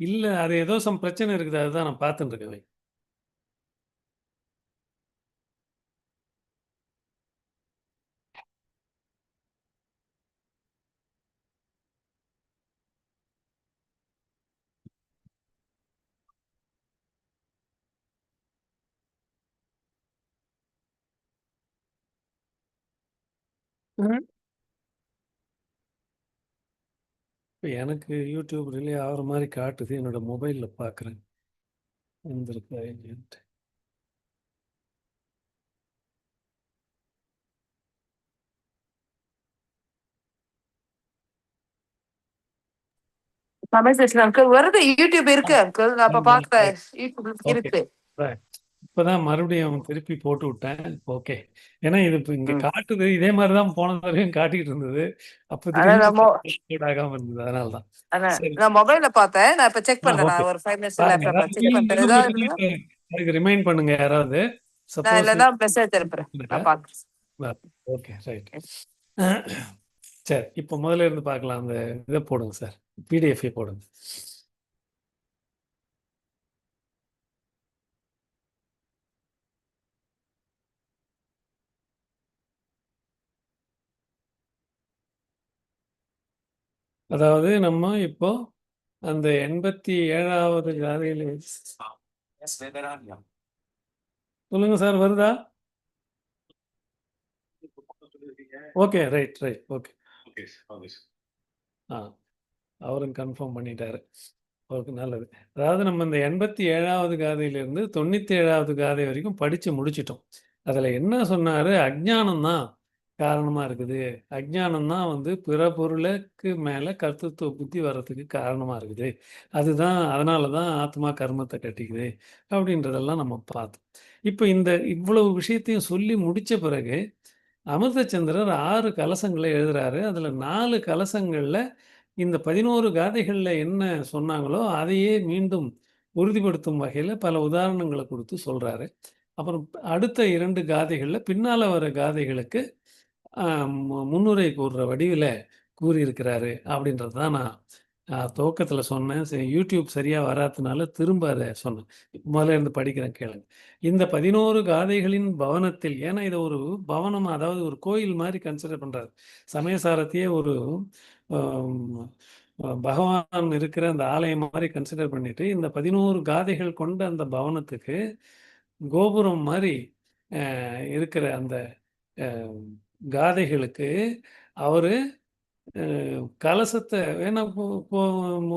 இல்ல. அது ஏதோ சம் பிரச்சனை இருக்குது. அதுதான் நான் பார்த்துட்டு இருக்கேன். இப்ப எனக்கு YouTube ரிலே ஆகுற மாரி காட்டுது. என்னோட மொபைல்ல பார்க்குறேன். வந்திருக்கா அங்கிள் வருது யூடியூப் இருக்கு அப்ப பாக்குறேன் யூடியூப். இருக்கு. இப்பதான் மறுபடியும் திருப்பி போட்டு விட்டேன். ஓகே. ஏன்னா இது இப்ப இங்க. காட்டுது. இதே மாரி தான் போன தடவையும் காட்டிட்டு இருந்தது. அப்ப ஆகாம இருந்தது. அதனால தான். நான் மொபைல்ல பார்த்தேன் நான் இப்ப செக் பண்றேன் ஒரு ரிமைண்ட் பண்ணுங்க யாராவது. நான் சப்போஸ் இல்லைன்னா மெசேஜ் அனுப்புறேன் நான் பாக்குறேன் ஓகே ரைட். சரி. இப்போ முதல்ல இருந்து பார்க்கலாம். அந்த இத போடுங்க சார். பிடிஎஃப் போடுங்க. அதாவது நம்ம இப்போ அந்த 87வது காதையில சொல்லுங்க சார் வருதா? ஓகே. Right, right. ஓகே. ஆ. அவரும் கன்ஃபார்ம் பண்ணிட்டாரு. ஓகே நல்லது. அதாவது நம்ம இந்த 87வது காதையிலிருந்து 97வது காதை வரைக்கும் படிச்சு முடிச்சுட்டோம். அதுல என்ன சொன்னாரு? அஞ்ஞானம் தான் காரணமாக இருக்குது. அஜ்ஞானம் தான் வந்து பிற பொருளுக்கு மேலே கர்த்தத்துவ புத்தி வர்றதுக்கு காரணமாக இருக்குது. அதுதான் அதனால தான் ஆத்மா கர்மத்தை கட்டிக்குது. அப்படின்றதெல்லாம் நம்ம பார்த்தோம். இப்போ இந்த இவ்வளவு விஷயத்தையும் சொல்லி முடித்த பிறகு, அமிர்தச்சந்திரர் ஆறு கலசங்களை எழுதுறாரு. அதில் நாலு கலசங்களில் இந்த பதினோரு காதைகளில் என்ன சொன்னாங்களோ, அதையே மீண்டும் உறுதிப்படுத்தும் வகையில் பல உதாரணங்களை கொடுத்து சொல்கிறாரு அப்புறம் அடுத்த இரண்டு காதைகளில் பின்னால் வர காதைகளுக்கு முன்னுரை கூறுற வடிவில கூறியிருக்கிறாரு. அப்படின்றது தான் நான் துவக்கத்தில் துவக்கத்துல சொன்னேன். சரி யூடியூப் சரியா வராதனால திரும்ப அதை சொன்னேன். முதல்ல இருந்து படிக்கிறேன் கேளுங்க. இந்த 11 காதைகளின் பவனத்தில் ஏன்னா இதை ஒரு பவனம் அதாவது ஒரு கோயில் மாதிரி கன்சிடர் பண்றாரு. சமயசாரத்தையே ஒரு பகவான் இருக்கிற அந்த ஆலயம் மாதிரி கன்சிடர் பண்ணிட்டு, இந்த 11 காதைகள் கொண்ட அந்த பவனத்துக்கு கோபுரம் மாதிரி இருக்கிற அந்த காதைகளுக்கு அவர் கலசத்தை ஏன்னா இப்போ இப்போ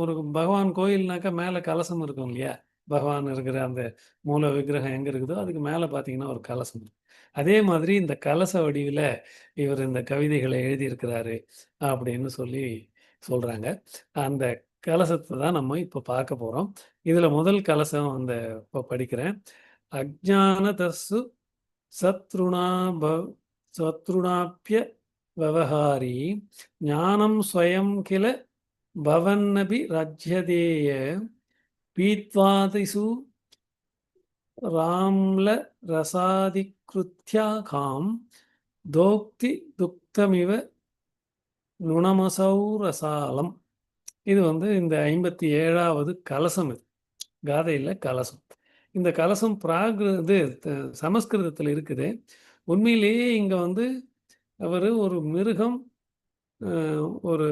ஒரு பகவான் கோயில்னாக்கா மேலே கலசம் இருக்கும் இல்லையா? பகவான் இருக்கிற அந்த மூல விக்கிரகம் எங்கே இருக்குதோ, அதுக்கு மேலே பார்த்தீங்கன்னா ஒரு கலசம் இருக்கு அதே மாதிரி இந்த கலச வடிவில் இவர் இந்த கவிதைகளை எழுதியிருக்கிறாரு. அப்படின்னு சொல்லி சொல்கிறாங்க அந்த கலசத்தை தான் நம்ம இப்போ பார்க்க போகிறோம் இதில் முதல் கலசம் அந்த இப்போ படிக்கிறேன். அஜ்ஞானதஸ்ஸு சத்ருணா சத்ருணாப்பிய வவஹாரி ஞானம் ஸ்வயம் கில பவன்னபி ரஜ்யதேய பீத்வாதிசு ராம்ல ரசாதிக்ருத்யா காம் தோக்தி துக்தமிவ நுணமசௌ ரசாலம். இது வந்து இந்த ஐம்பத்தி ஏழாவது கலசம் இது. காதையில் கலசம். இந்த கலசம் பிராகிரு இது சமஸ்கிருதத்தில் இருக்குது. உண்மையிலேயே இங்கே வந்து அவர் ஒரு மிருகம் ஒரு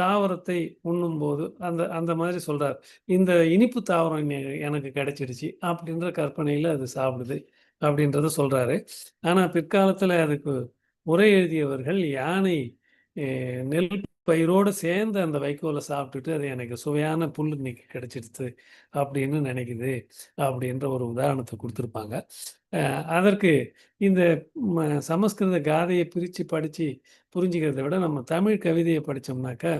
தாவரத்தை உண்ணும்போது அந்த அந்த மாதிரி சொல்கிறார் இந்த இனிப்பு தாவரம் எனக்கு கிடைச்சிருச்சு அப்படின்ற கற்பனையில் அது சாப்பிடுது. அப்படின்றத சொல்கிறாரு ஆனால் பிற்காலத்தில் அதுக்கு உரை எழுதியவர்கள் யானை நெல் பயிரோடு சேர்ந்து அந்த வைக்கோலை சாப்பிட்டுட்டு, அது எனக்கு சுவையான புல் இன்னைக்கு கிடைச்சிடுச்சு அப்படின்னு நினைக்குது. அப்படின்ற ஒரு உதாரணத்தை கொடுத்துருப்பாங்க அதற்கு இந்த ம சமஸ்கிருத காதையை பிரித்து படித்து புரிஞ்சுக்கிறத விட, நம்ம தமிழ் கவிதையை படித்தோம்னாக்கா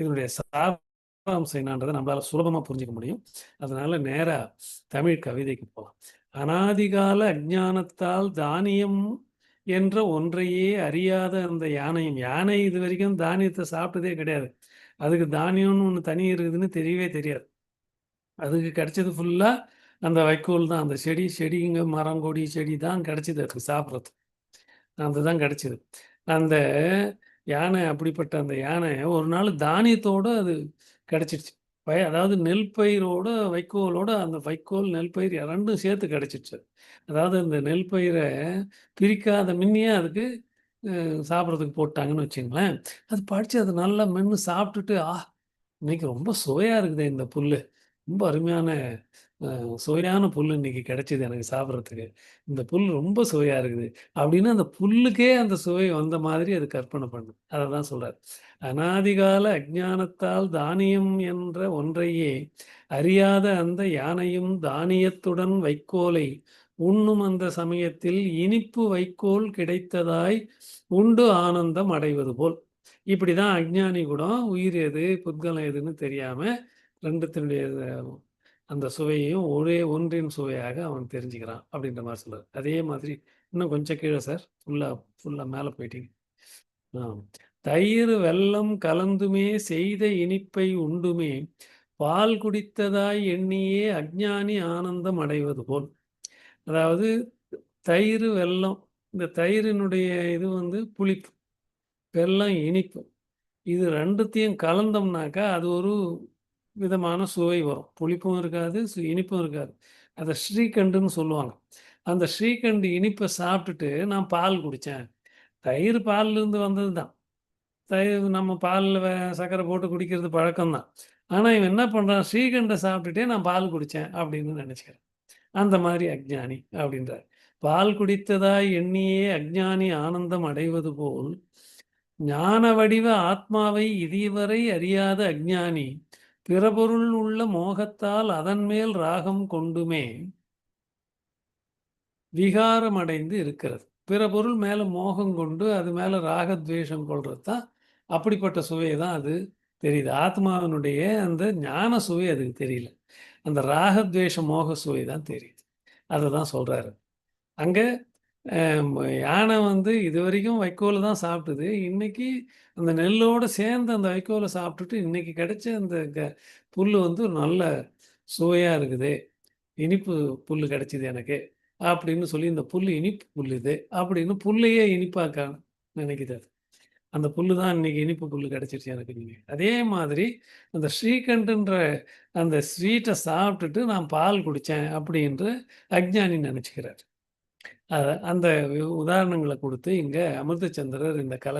இதனுடைய சாராம்சம் என்னான்றத நம்மளால் சுலபமாக புரிஞ்சுக்க முடியும். அதனால் நேராக தமிழ் கவிதைக்கு போகலாம் அனாதிகால அஜானத்தால் தானியம் என்ற ஒன்றையே அறியாத அந்த யானையும் யானை இது வரைக்கும் தானியத்தை சாப்பிட்டதே கிடையாது. அதுக்கு தானியம்னு ஒன்று தனி இருக்குதுன்னு தெரியவே தெரியாது. அதுக்கு கிடைச்சது ஃபுல்லாக அந்த வைக்கோல் தான். அந்த செடி செடிங்க மரம், கொடி, செடி தான் கிடச்சிது அதுக்கு சாப்பிட்றதுக்கு. அதுதான் கிடச்சிது அந்த யானை அப்படிப்பட்ட அந்த யானை ஒரு நாள் தானியத்தோடு அது கிடச்சிடுச்சு பய அதாவது நெல் பயிரோட வைக்கோலோட அந்த வைக்கோல், நெல் பயிர் இரண்டும் சேர்த்து கிடச்சிச்சு அதாவது இந்த நெல் பயிரை பிரிக்காத மின்னியே அதுக்கு சாப்பிட்றதுக்கு போட்டாங்கன்னு வச்சுங்களேன் அது படித்து அது நல்லா மென்று சாப்பிட்டுட்டு, ஆ! இன்னைக்கு ரொம்ப சுவையாக இருக்குது இந்த புல் ரொம்ப அருமையான அ சுவையான புல்லு இன்னைக்கு கிடைச்சது எனக்கு சாப்பிடுறதுக்கு. இந்த புல் ரொம்ப சுவையா இருக்குது. அப்படின்னு அந்த புல்லுக்கே அந்த சுவை வந்த மாதிரி அது கற்பனை பண்ணும். அததான் சொல்றாரு. அநாதிகால அஞ்ஞானத்தால் தானியம் என்ற ஒன்றையே அறியாத அந்த யானையும் தானியத்துடன் வைக்கோலை உண்ணும் அந்த சமயத்தில் இனிப்பு வைக்கோல் கிடைத்ததாய் உண்டு ஆனந்தம் அடைவது போல். இப்படிதான் அஞ்ஞானி கூடம் உயிர் எது, புத்கலம் எதுன்னு தெரியாம ரெண்டுத்தினுடைய அந்த சுவையையும் ஒரே ஒன்றின் சுவையாக அவன் தெரிஞ்சுக்கிறான். அப்படின்ற மாதிரி சொல்றாரு. அதே மாதிரி இன்னும் கொஞ்சம் கீழே சார். ஃபுல்லா ஃபுல்லா மேலே போயிட்டீங்க. ஆ. தயிர் வெல்லம் கலந்துமே செய்த இனிப்பை உண்டுமே பால் குடித்ததாய் எண்ணியே அஞ்ஞானி ஆனந்தம் அடைவது போல். அதாவது தயிர் வெல்லம் இந்த தயிரினுடைய இது வந்து புளிப்பு. வெல்லம் இனிப்பு. இது ரெண்டுத்தையும் கலந்தோம்னாக்கா, அது ஒரு விதமான சுவை வரும். புளிப்பும் இருக்காது, இனிப்பும் இருக்காது. அதை ஸ்ரீகண்டுன்னு சொல்லுவாங்க. அந்த ஸ்ரீகண்டு இனிப்ப சாப்பிட்டுட்டு நான் பால் குடிச்சேன். தயிர் பால்லேருந்து வந்தது தான். தயிர் நம்ம பால்ல சக்கரை சர்க்கரை போட்டு குடிக்கிறது பழக்கம் தான். ஆனா இவன் என்ன பண்றான், ஸ்ரீகண்ட சாப்பிட்டுட்டே நான் பால் குடிச்சேன் அப்படின்னு நினச்சிக்கிறேன் அந்த மாதிரி அக்ஞானி அப்படின்றார். பால் குடித்ததாய் எண்ணியே அக்ஞானி ஆனந்தம் அடைவது போல், ஞான வடிவ ஆத்மாவை இதுவரை அறியாத அக்ஞானி பிறபொருள் உள்ள மோகத்தால் அதன்மேல் ராகம் கொண்டுமே விகாரம் அடைந்து இருக்கிறது. பிற பொருள் மோகம் கொண்டு அது மேலே ராகத்வேஷம் கொள்றது தான் அப்படிப்பட்ட சுவை தான் அது தெரியுது. ஆத்மாவினுடைய அந்த ஞான சுவை அதுக்கு தெரியல. அந்த ராகத்வேஷ மோக சுவை தான் தெரியுது. அதை தான் சொல்கிறாரு அங்கே யானை வந்து இதுவரைக்கும் வைக்கோல தான் சாப்பிட்டது. இன்னைக்கு அந்த நெல்லோட சேர்ந்து அந்த வைக்கோல சாப்பிட்டுட்டு, இன்னைக்கு கிடைச்ச அந்த க புல்லு வந்து நல்ல சுவையா இருக்குது. இனிப்பு புல்லு கிடைச்சது எனக்கு. அப்படின்னு சொல்லி இந்த புல்லு இனிப்பு புல்லு இது. அப்படின்னு புல்லையே இனிப்பாக்க நினைக்குது அது. அந்த புல்லு தான் இன்னைக்கு இனிப்பு புல்லு கிடைச்சிருச்சு எனக்கு இன்னைக்கு. அதே மாதிரி அந்த ஸ்ரீகண்டுன்ற அந்த ஸ்வீட்ட சாப்பிட்டுட்டு நான் பால் குடிச்சேன் அப்படின்னு அக்ஞானி நினச்சிக்கிறாரு அத அந்த உதாரணங்கள குடுத்து இங்க அமிர்தச்சந்திரர் இந்த கல